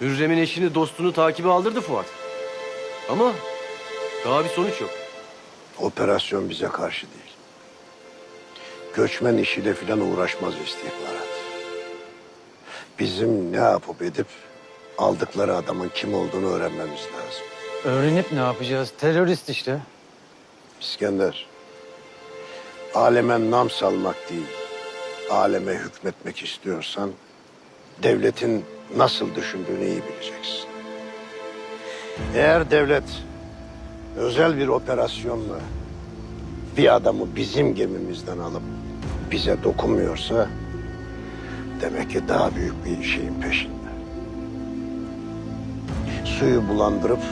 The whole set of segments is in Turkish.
Hürrem'in eşini dostunu takibe aldırdı Fuat. Ama daha bir sonuç yok. Operasyon bize karşı değil. Göçmen işiyle filan uğraşmaz istihbarat. Bizim ne yapıp edip aldıkları adamın kim olduğunu öğrenmemiz lazım. Öğrenip ne yapacağız? Terörist işte. İskender, aleme nam salmak değil, aleme hükmetmek istiyorsan devletin nasıl düşündüğünü iyi bileceksin. Eğer devlet özel bir operasyonla bir adamı bizim gemimizden alıp bize dokunmuyorsa demek ki daha büyük bir şeyin peşinde. Suyu bulandırıp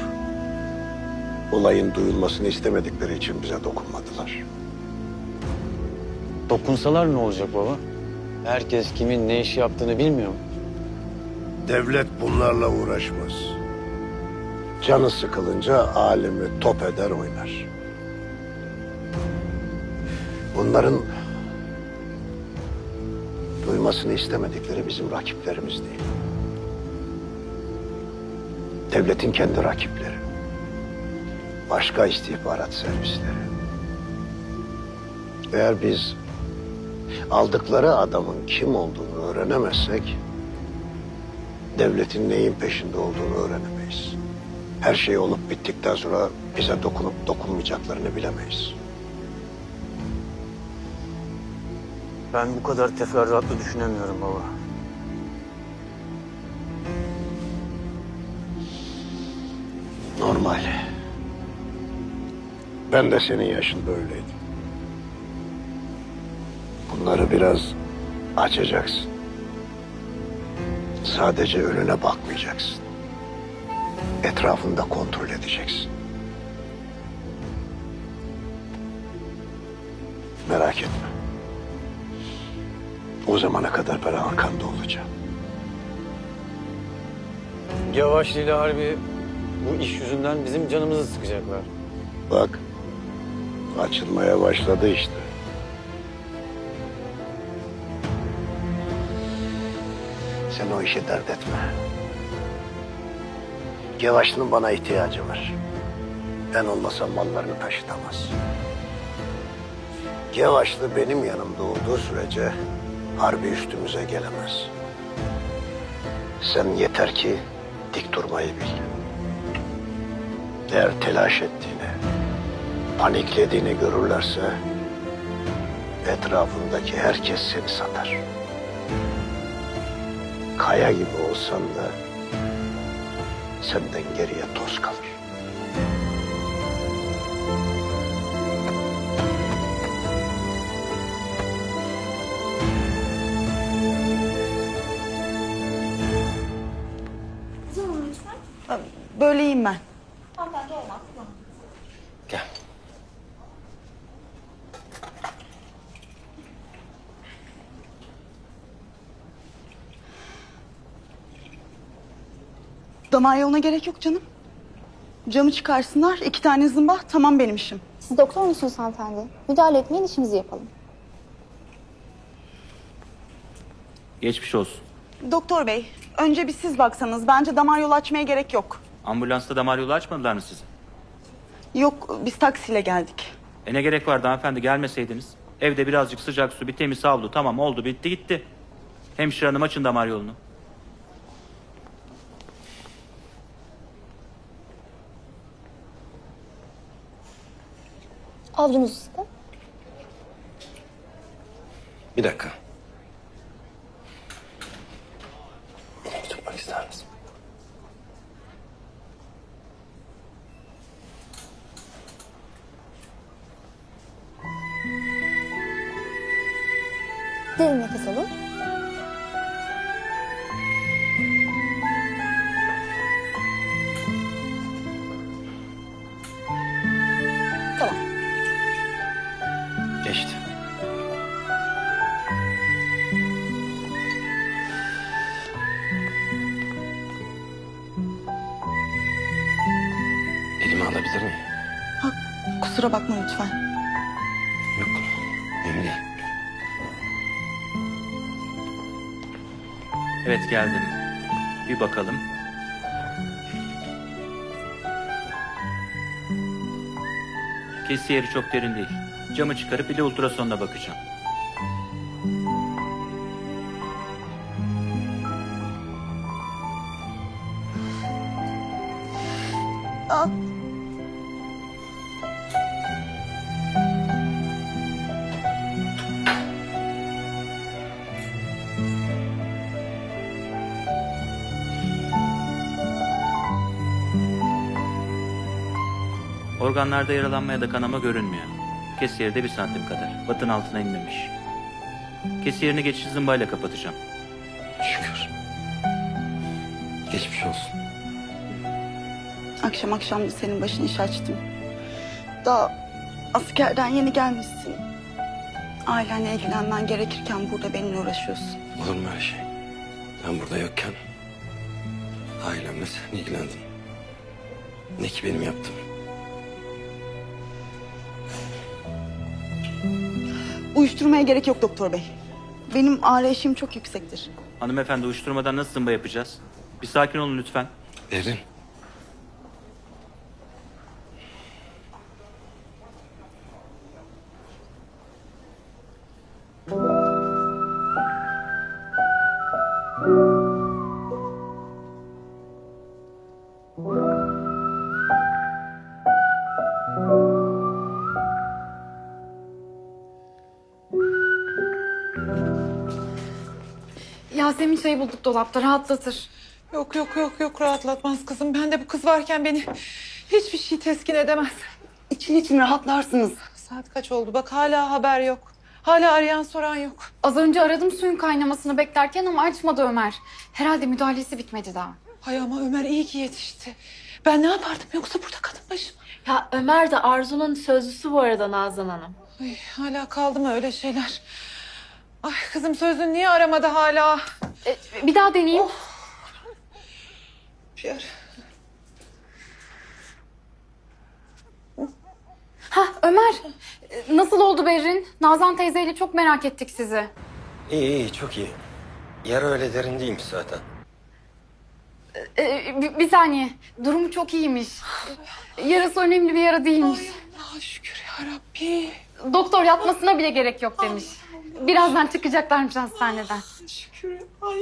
olayın duyulmasını istemedikleri için bize dokunmadılar. Dokunsalar ne olacak baba? Herkes kimin ne işi yaptığını bilmiyor mu? Devlet bunlarla uğraşmaz. Canı sıkılınca alemi top eder oynar. Bunların duymasını istemedikleri bizim rakiplerimiz değil. Devletin kendi rakipleri. Başka istihbarat servisleri. Eğer biz aldıkları adamın kim olduğunu öğrenemezsek devletin neyin peşinde olduğunu öğrenemeyiz. Her şey olup bittikten sonra bize dokunup dokunmayacaklarını bilemeyiz. Ben bu kadar teferruatlı düşünemiyorum baba. Normal. Ben de senin yaşında öyleydim. Bunları biraz açacaksın. Sadece önüne bakmayacaksın. Etrafında kontrol edeceksin. Merak etme. O zamana kadar ben arkanda olacağım. Yavaşlı ile Harbi bu iş yüzünden bizim canımızı sıkacaklar. Bak, açılmaya başladı işte. Sen o işi dert etme. Yavaş'ın bana ihtiyacı var. Ben olmasam mallarını taşıtamaz. Yavaşlı benim yanımda olduğu sürece harbi üstümüze gelemez. Sen yeter ki dik durmayı bil. Eğer telaş ettiğini, paniklediğini görürlerse etrafındaki herkes seni satar. Kaya gibi olsan da senden geriye toz kalır. Böyleyim ben. Hanımefendi olmaz. Gel. Damar yoluna gerek yok canım. Camı çıkarsınlar, iki tane zımba, tamam benim işim. Siz doktor musunuz hanımefendi? Müdahale etmeyin işimizi yapalım. Geçmiş olsun. Doktor bey, önce bir siz baksanız. Bence damar yolu açmaya gerek yok. Ambulansta damar yolu açmadılar mı sizi? Yok, biz taksiyle geldik. E ne gerek vardı hanımefendi gelmeseydiniz? Evde birazcık sıcak su, bir temiz havlu tamam oldu bitti gitti. Hemşire hanım açın damar yolunu. Avcunuzu sıkın. Bir dakika. Tutmak ister misin? Elini alabilir? Ha, kusura bakma lütfen. Yok. Emine. Evet geldim. Bir bakalım. Kesi yeri çok derin değil. Camı çıkarıp bir de ultrasonla bakacağım. Ah. Organlarda yaralanma ya da kanama görünmüyor. Kesi yeri de bir santim kadar. Batın altına inmemiş. Kesi yerini geçici zımbayla kapatacağım. Şükür. Geçmiş olsun. akşam akşam da senin başını iş açtım. Daha askerden yeni gelmişsin. Ailenle ilgilenmen gerekirken burada benimle uğraşıyorsun. Olur mu öyle şey? Ben burada yokken ailemle sen ilgilendin. Ne ki benim yaptım? Uyuşturmaya gerek yok doktor bey. Benim ağrı eşiğim çok yüksektir. Hanımefendi uyuşturmadan nasıl zımba yapacağız? Bir sakin olun lütfen. Derin. Çayı bulduk dolapta rahatlatır. Yok yok yok yok rahatlatmaz kızım. Ben de bu kız varken beni hiçbir şey teskin edemez. İçin için rahatlarsınız. Saat kaç oldu bak hala haber yok. Hala arayan soran yok. Az önce aradım suyun kaynamasını beklerken ama açmadı Ömer. Herhalde müdahalesi bitmedi daha. Hay ama Ömer iyi ki yetişti. Ben ne yapardım yoksa burada kadın başıma. Ya Ömer de Arzu'nun sözlüsü bu arada Nazan Hanım. Ay, hala kaldı mı öyle şeyler? Ay kızım sözün niye aramadı hala? E, bir daha deneyeyim. Bir ara. Hah Ömer. e, Nasıl oldu Berrin? Nazan teyzeyle çok merak ettik sizi. İyi iyi çok iyi. Yara öyle derin değilmiş zaten. E, bir, bir saniye. Durumu çok iyiymiş. Yarası önemli bir yara değilmiş. Allah'a şükür ya Rabbi. Doktor yatmasına bile gerek yok demiş. Birazdan çıkacaklarmış hastaneden. Şükür. Ay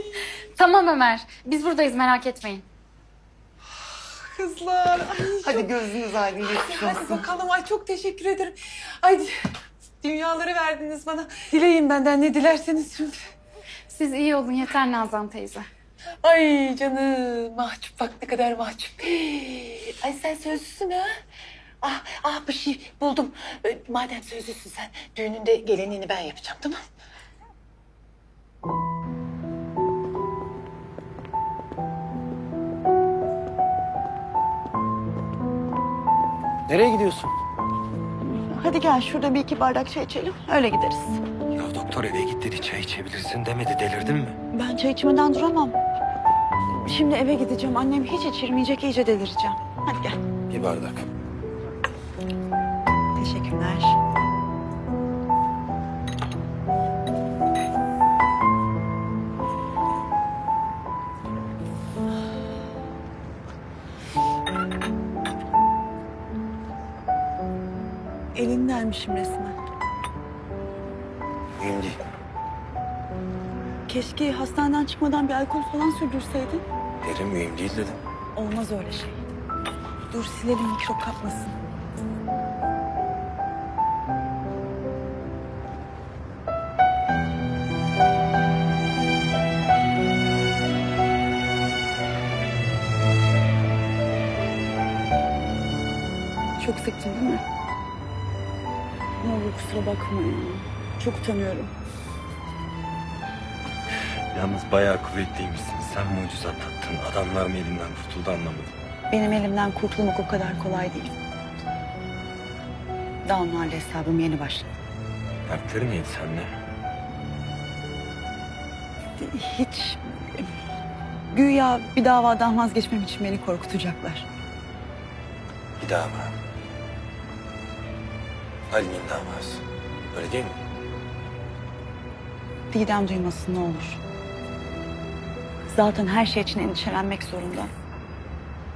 Tamam Ömer. Biz buradayız merak etmeyin. kızlar. Ay, Hadi gözünüz aydın geçmiş Hadi olsun. bakalım. Ay çok teşekkür ederim. Ay dünyaları verdiniz bana. Dileyin benden ne dilerseniz şimdi. Siz iyi olun yeter Nazan teyze. Ay canım mahcup bak ne kadar mahcup. Ay sen sözlüsün ha? Ah, ah bir şey buldum. Ee, Madem sözlüsün sen düğününde gelinliğini ben yapacağım tamam Nereye gidiyorsun? Hadi gel şurada bir iki bardak çay içelim. Öyle gideriz. Ya doktor eve git dedi çay içebilirsin demedi delirdin mi? Ben çay içmeden duramam. Şimdi eve gideceğim. Annem hiç içirmeyecek, iyice delireceğim. Hadi gel. Bir bardak. Teşekkürler. Elindenmişim resmen. Mühim değil. Keşke hastaneden çıkmadan bir alkol falan sürdürseydin. Derin mühim değil dedim. Olmaz öyle şey. Dur silelim mikrop kapmasın. Çok sıktın değil mi? Ne olur kusura bakma ya. Çok utanıyorum. Yalnız bayağı kuvvetliymişsin. Sen mucize atlattın. Adamlar mı elinden kurtuldu anlamadım. Benim elimden kurtulmak o kadar kolay değil. Daha onlarla hesabım yeni başladı. Dertleri neydi seninle? Hiç... Güya bir davadan vazgeçmem için beni korkutacaklar. Bir dava. Ali'nin davası. Öyle değil mi? Didem duymasın ne olur. Zaten her şey için endişelenmek zorunda.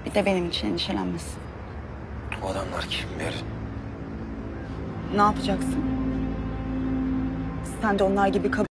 Bir de benim için endişelenmesin. O adamlar kim Berin? Ne yapacaksın? Sen de onlar gibi kabul